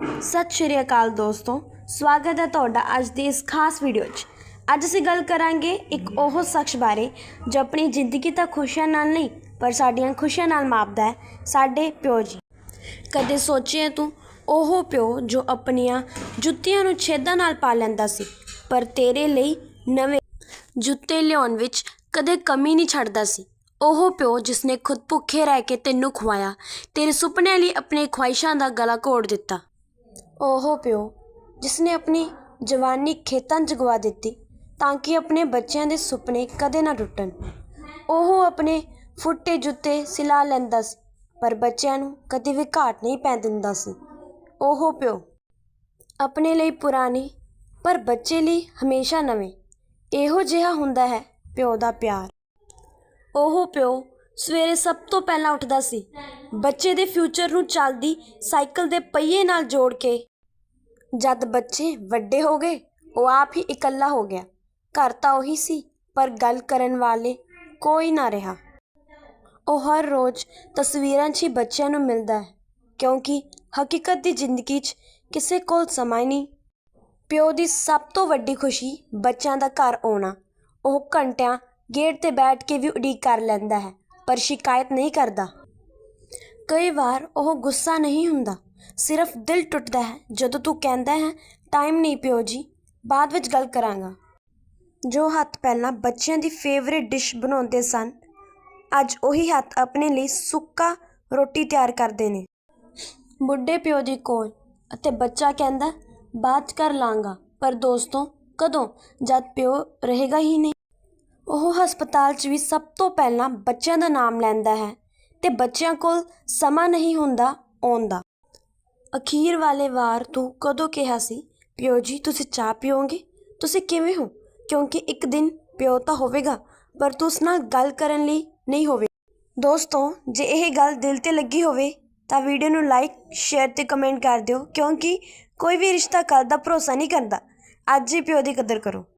ਸਤਿ ਸ਼੍ਰੀ ਅਕਾਲ ਦੋਸਤੋ, ਸਵਾਗਤ ਹੈ ਤੁਹਾਡਾ ਅੱਜ ਦੀ ਇਸ ਖਾਸ ਵੀਡੀਓ 'ਚ। ਅੱਜ ਅਸੀਂ ਗੱਲ ਕਰਾਂਗੇ ਇੱਕ ਉਹ ਸ਼ਖਸ ਬਾਰੇ ਜੋ ਆਪਣੀ ਜ਼ਿੰਦਗੀ ਤਾਂ ਖੁਸ਼ੀਆਂ ਨਾਲ ਨਹੀਂ, ਪਰ ਸਾਡੀਆਂ ਖੁਸ਼ੀਆਂ ਨਾਲ ਮਾਪਦਾ ਹੈ, ਸਾਡੇ ਪਿਓ ਜੀ। ਕਦੇ ਸੋਚਿਆ ਤੂੰ, ਉਹ ਪਿਓ ਜੋ ਆਪਣੀਆਂ ਜੁੱਤੀਆਂ ਨੂੰ ਛੇਦਾਂ ਨਾਲ ਪਾ ਲੈਂਦਾ ਸੀ, ਪਰ ਤੇਰੇ ਲਈ ਨਵੇਂ ਜੁੱਤੇ ਲਿਆਉਣ ਵਿੱਚ ਕਦੇ ਕਮੀ ਨਹੀਂ ਛੱਡਦਾ ਸੀ। ਉਹ ਪਿਓ ਜਿਸਨੇ ਖੁਦ ਭੁੱਖੇ ਰਹਿ ਕੇ ਤੈਨੂੰ ਖਵਾਇਆ ਤੇਰੇ ਸੁਪਨਿਆਂ ਲਈ ਆਪਣੇ ਖੁਆਇਸ਼ਾਂ ਦਾ ਗਲਾ ਘੋੜ ਦਿੱਤਾ। ਉਹ ਪਿਓ, ਜਿਸਨੇ ਆਪਣੀ ਜਵਾਨੀ ਖੇਤਾਂ 'ਚ ਗਵਾ ਦਿੱਤੀ ਤਾਂ ਕਿ ਆਪਣੇ ਬੱਚਿਆਂ ਦੇ ਸੁਪਨੇ ਕਦੇ ਨਾ ਟੁੱਟਣ। ਉਹ ਆਪਣੇ ਫੁੱਟੇ ਜੁੱਤੇ ਸਿਲਾ ਲੈਂਦਾ ਸੀ, ਪਰ ਬੱਚਿਆਂ ਨੂੰ ਕਦੇ ਵੀ ਘਾਟ ਨਹੀਂ ਪੈਣ ਦਿੰਦਾ ਸੀ। ਉਹ ਪਿਓ, ਆਪਣੇ ਲਈ ਪੁਰਾਣੇ, ਪਰ ਬੱਚੇ ਲਈ ਹਮੇਸ਼ਾ ਨਵੇਂ, ਇਹੋ ਜਿਹਾ ਹੁੰਦਾ ਹੈ ਪਿਓ ਦਾ ਪਿਆਰ। ਉਹ ਪਿਓ ਸਵੇਰੇ ਸਭ ਤੋਂ ਪਹਿਲਾਂ ਉੱਠਦਾ ਸੀ। ਬੱਚੇ ਦੇ ਫਿਊਚਰ ਨੂੰ ਚੱਲਦੀ ਸਾਈਕਲ ਦੇ ਪਹੀਏ ਨਾਲ ਜੋੜ ਕੇ। ਜਦ ਬੱਚੇ ਵੱਡੇ ਹੋ ਗਏ, ਉਹ ਆਪ ਹੀ ਇਕੱਲਾ ਹੋ ਗਿਆ। ਘਰ ਤਾਂ ਉਹੀ ਸੀ, ਪਰ ਗੱਲ ਕਰਨ ਵਾਲੇ ਕੋਈ ਨਾ ਰਿਹਾ। ਉਹ ਹਰ ਰੋਜ਼ ਤਸਵੀਰਾਂ 'ਚ ਹੀ ਬੱਚਿਆਂ ਨੂੰ ਮਿਲਦਾ ਹੈ, ਕਿਉਂਕਿ ਹਕੀਕਤ ਦੀ ਜ਼ਿੰਦਗੀ 'ਚ ਕਿਸੇ ਕੋਲ ਸਮਾਂ ਨਹੀਂ। ਪਿਓ ਦੀ ਸਭ ਤੋਂ ਵੱਡੀ ਖੁਸ਼ੀ ਬੱਚਿਆਂ ਦਾ ਘਰ ਆਉਣਾ। ਉਹ ਘੰਟਿਆਂ ਗੇਟ ਤੇ ਬੈਠ ਕੇ ਵੀ ਉਡੀਕ ਕਰ ਲੈਂਦਾ ਹੈ। ਪਰ ਸ਼ਿਕਾਇਤ ਨਹੀਂ ਕਰਦਾ। ਕਈ ਵਾਰ ਉਹ ਗੁੱਸਾ ਨਹੀਂ ਹੁੰਦਾ। ਸਿਰਫ ਦਿਲ ਟੁੱਟਦਾ ਹੈ। ਜਦੋਂ ਤੂੰ ਕਹਿੰਦਾ ਹੈ ਟਾਈਮ ਨਹੀਂ ਪਿਓ ਜੀ, ਬਾਅਦ ਵਿੱਚ ਗੱਲ ਕਰਾਂਗਾ। ਜੋ ਹੱਥ ਪਹਿਲਾਂ ਬੱਚਿਆਂ ਦੀ ਫੇਵਰੇਟ ਡਿਸ਼ ਬਣਾਉਂਦੇ ਸਨ, ਅੱਜ ਉਹੀ ਹੱਥ ਆਪਣੇ ਲਈ ਸੁੱਕਾ ਰੋਟੀ ਤਿਆਰ ਕਰਦੇ ਨੇ। ਬੁੱਢੇ ਪਿਓ ਦੀ ਕੋਲ ਅਤੇ ਬੱਚਾ ਕਹਿੰਦਾ, ਬਾਅਦ 'ਚ ਕਰ ਲਾਂਗਾ। ਪਰ ਦੋਸਤੋ, ਕਦੋਂ? ਜਦ ਪਿਓ ਰਹੇਗਾ ਹੀ ਨਹੀਂ। ਉਹ ਹਸਪਤਾਲ 'ਚ ਵੀ ਸਭ ਤੋਂ ਪਹਿਲਾਂ ਬੱਚਿਆਂ ਦਾ ਨਾਮ ਲੈਂਦਾ ਹੈ ਅਤੇ ਬੱਚਿਆਂ ਕੋਲ ਸਮਾਂ ਨਹੀਂ ਹੁੰਦਾ ਆਉਣ ਦਾ। ਅਖੀਰ ਵਾਲੇ ਵਾਰ ਤੂੰ ਕਦੋਂ ਕਿਹਾ ਸੀ, ਪਿਓ ਜੀ, ਤੁਸੀਂ ਚਾਹ ਪੀਓਗੇ? ਤੁਸੀਂ ਕਿਵੇਂ ਹੋ? ਕਿਉਂਕਿ ਇੱਕ ਦਿਨ ਪਿਓ ਤਾਂ ਹੋਵੇਗਾ, ਪਰ ਤੂੰ ਉਸ ਨਾਲ ਗੱਲ ਕਰਨ ਲਈ ਨਹੀਂ ਹੋਵੇ ਦੋਸਤੋ, ਜੇ ਇਹ ਗੱਲ ਦਿਲ ਤੇ ਲੱਗੀ ਹੋਵੇ, ਤਾਂ ਵੀਡੀਓ ਨੂੰ ਲਾਈਕ, ਸ਼ੇਅਰ ਤੇ ਕਮੈਂਟ ਕਰ ਦਿਓ, ਕਿਉਂਕਿ ਕੋਈ ਵੀ ਰਿਸ਼ਤਾ ਕੱਲ੍ਹ ਦਾ ਭਰੋਸਾ ਨਹੀਂ ਕਰਦਾ। ਅੱਜ ਹੀ ਪਿਓ ਦੀ ਕਦਰ ਕਰੋ।